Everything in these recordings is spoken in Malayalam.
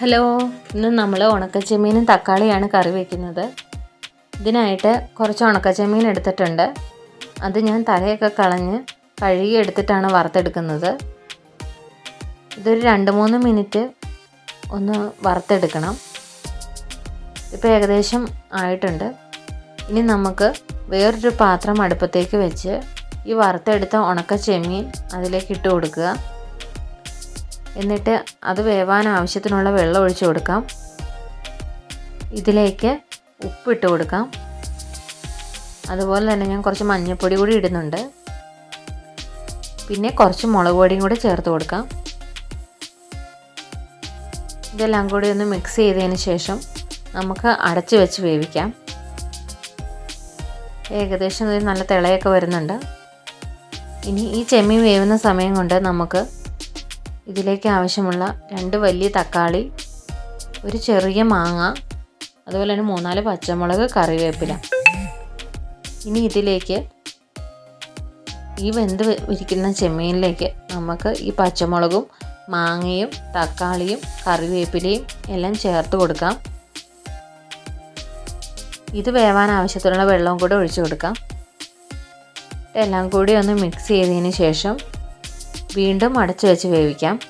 ഹലോ ഇന്ന് നമ്മൾ ഉണക്കച്ചെമ്മീനും തക്കാളിയാണ് കറി വയ്ക്കുന്നത് ഇതിനായിട്ട് കുറച്ച് ഉണക്കച്ചെമ്മീൻ എടുത്തിട്ടുണ്ട്. അത് ഞാൻ തലയൊക്കെ കളഞ്ഞ് കഴുകി എടുത്തിട്ടാണ് വറുത്തെടുക്കുന്നത്. ഇതൊരു രണ്ട് മൂന്ന് മിനിറ്റ് ഒന്ന് വറുത്തെടുക്കണം. ഇപ്പോൾ ഏകദേശം ആയിട്ടുണ്ട്. ഇനി നമുക്ക് വേറൊരു പാത്രം അടുപ്പത്തേക്ക് വെച്ച് ഈ വറുത്തെടുത്ത ഉണക്ക ചെമ്മീൻ അതിലേക്ക് ഇട്ട് കൊടുക്കുക. എന്നിട്ട് അത് വേവാൻ ആവശ്യത്തിനുള്ള വെള്ളം ഒഴിച്ചു കൊടുക്കാം. ഇതിലേക്ക് ഉപ്പിട്ട് കൊടുക്കാം. അതുപോലെ തന്നെ ഞാൻ കുറച്ച് മഞ്ഞൾപ്പൊടി കൂടി ഇടുന്നുണ്ട്. പിന്നെ കുറച്ച് മുളക് പൊടിയും കൂടി ചേർത്ത് കൊടുക്കാം. ഇതെല്ലാം കൂടി ഒന്ന് മിക്സ് ചെയ്തതിന് ശേഷം നമുക്ക് അടച്ച് വെച്ച് വേവിക്കാം. ഏകദേശം നല്ല തിളയൊക്കെ വരുന്നുണ്ട്. ഇനി ഈ ചെമ്മീൻ വേവുന്ന സമയം കൊണ്ട് നമുക്ക് ഇതിലേക്ക് ആവശ്യമുള്ള രണ്ട് വലിയ തക്കാളി ഒരു ചെറിയ മാങ്ങ അതുപോലെ തന്നെ മൂന്നാൽ പച്ചമുളക് കറിവേപ്പില. ഇനി ഇതിലേക്ക് ഈ വെന്ത് ഇരിക്കുന്ന ചെമ്മീനിലേക്ക് നമുക്ക് ഈ പച്ചമുളകും മാങ്ങയും തക്കാളിയും കറിവേപ്പിലയും എല്ലാം ചേർത്ത് കൊടുക്കാം. ഇത് വേവാൻ ആവശ്യത്തിനുള്ള വെള്ളവും കൂടെ ഒഴിച്ചു കൊടുക്കാം. എല്ലാം കൂടി ഒന്ന് മിക്സ് ചെയ്തതിന് ശേഷം വീണ്ടും അടച്ചു വെച്ച് വേവിക്കാം.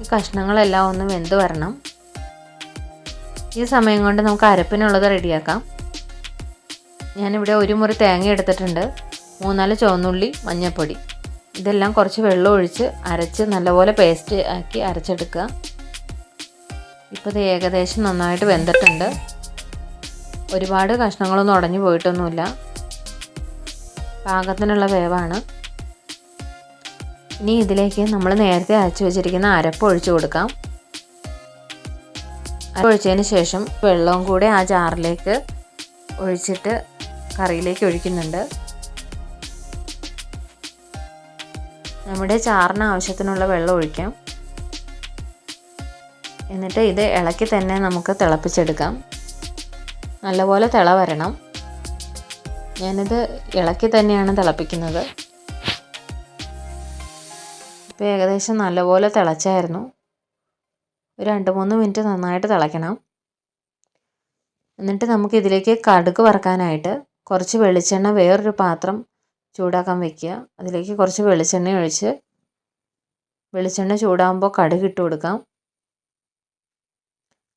ഈ കഷ്ണങ്ങളെല്ലാം ഒന്ന് വെന്ത് വരണം. ഈ സമയം കൊണ്ട് നമുക്ക് അരപ്പിനുള്ളത് റെഡിയാക്കാം. ഞാനിവിടെ ഒരു മുറി തേങ്ങ എടുത്തിട്ടുണ്ട്. മൂന്നാൽ ചുവന്നുള്ളി മഞ്ഞൾപ്പൊടി ഇതെല്ലാം കുറച്ച് വെള്ളം ഒഴിച്ച് അരച്ച് നല്ലപോലെ പേസ്റ്റ് ആക്കി അരച്ചെടുക്കുക. ഇപ്പോൾ ഇത് ഏകദേശം നന്നായിട്ട് വെന്തിട്ടുണ്ട്. ഒരുപാട് കഷ്ണങ്ങളൊന്നും ഉടഞ്ഞു പോയിട്ടൊന്നുമില്ല. പാകത്തിനുള്ള വേവാണ്. ഇനി ഇതിലേക്ക് നമ്മൾ നേരത്തെ അരച്ച് വെച്ചിരിക്കുന്ന അരപ്പ് ഒഴിച്ചു കൊടുക്കാം. ഒഴിച്ചതിന് ശേഷം വെള്ളവും കൂടെ ആ ജാറിലേക്ക് ഒഴിച്ചിട്ട് കറിയിലേക്ക് ഒഴിക്കുന്നുണ്ട്. നമ്മുടെ ചാറിന് ആവശ്യത്തിനുള്ള വെള്ളം ഒഴിക്കാം. എന്നിട്ട് ഇത് ഇളക്കി തന്നെ നമുക്ക് തിളപ്പിച്ചെടുക്കാം. നല്ലപോലെ തിള വരണം ഞാനിത് ഇളക്കി തന്നെയാണ് തിളപ്പിക്കുന്നത്. ഇപ്പോൾ ഏകദേശം നല്ലപോലെ തിളച്ചായിരുന്നു. ഒരു രണ്ട് മൂന്ന് മിനിറ്റ് നന്നായിട്ട് തിളയ്ക്കണം. എന്നിട്ട് നമുക്ക് ഇതിലേക്ക് കടുക് വറക്കാനായിട്ട് കുറച്ച് വെളിച്ചെണ്ണ വേറൊരു പാത്രം ചൂടാക്കാൻ വെക്കുക. അതിലേക്ക് കുറച്ച് വെളിച്ചെണ്ണ ഒഴിച്ച് വെളിച്ചെണ്ണ ചൂടാകുമ്പോൾ കടുക് ഇട്ട് കൊടുക്കാം.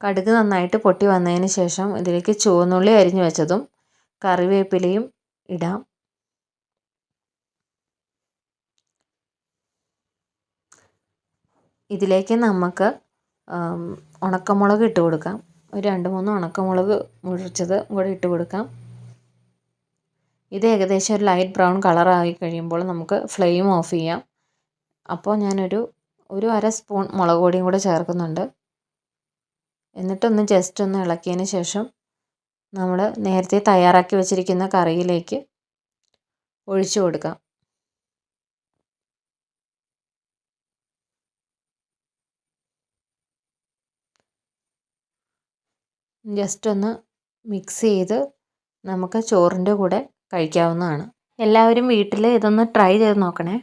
കടുക് നന്നായിട്ട് പൊട്ടി വന്നതിന് ശേഷം ഇതിലേക്ക് ചുവന്നുള്ളി അരിഞ്ഞു വെച്ചതും കറിവേപ്പിലയും ഇടാം. ഇതിലേക്ക് നമുക്ക് ഉണക്കമുളക് ഇട്ട് കൊടുക്കാം. ഒരു രണ്ട് മൂന്ന് ഉണക്കമുളക് മുറിച്ചത് കൂടെ ഇട്ട് കൊടുക്കാം. ഇത് ഏകദേശം ഒരു ലൈറ്റ് ബ്രൗൺ കളറായി കഴിയുമ്പോൾ നമുക്ക് ഫ്ലെയിം ഓഫ് ചെയ്യാം. അപ്പോൾ ഞാനൊരു ഒരു അര സ്പൂൺ മുളക് പൊടിയും കൂടെ ചേർക്കുന്നുണ്ട്. എന്നിട്ടൊന്ന് ജസ്റ്റ് ഒന്ന് ഇളക്കിയതിന് ശേഷം നമ്മൾ നേരത്തെ തയ്യാറാക്കി വെച്ചിരിക്കുന്ന കറിയിലേക്ക് ഒഴിച്ചു കൊടുക്കാം. ജസ്റ്റ് ഒന്ന് മിക്സ് ചെയ്ത് നമുക്ക് ചോറിന്റെ കൂടെ കഴിക്കാവുന്നതാണ്. എല്ലാവരും വീട്ടിൽ ഇതൊന്ന് ട്രൈ ചെയ്ത് നോക്കണേ.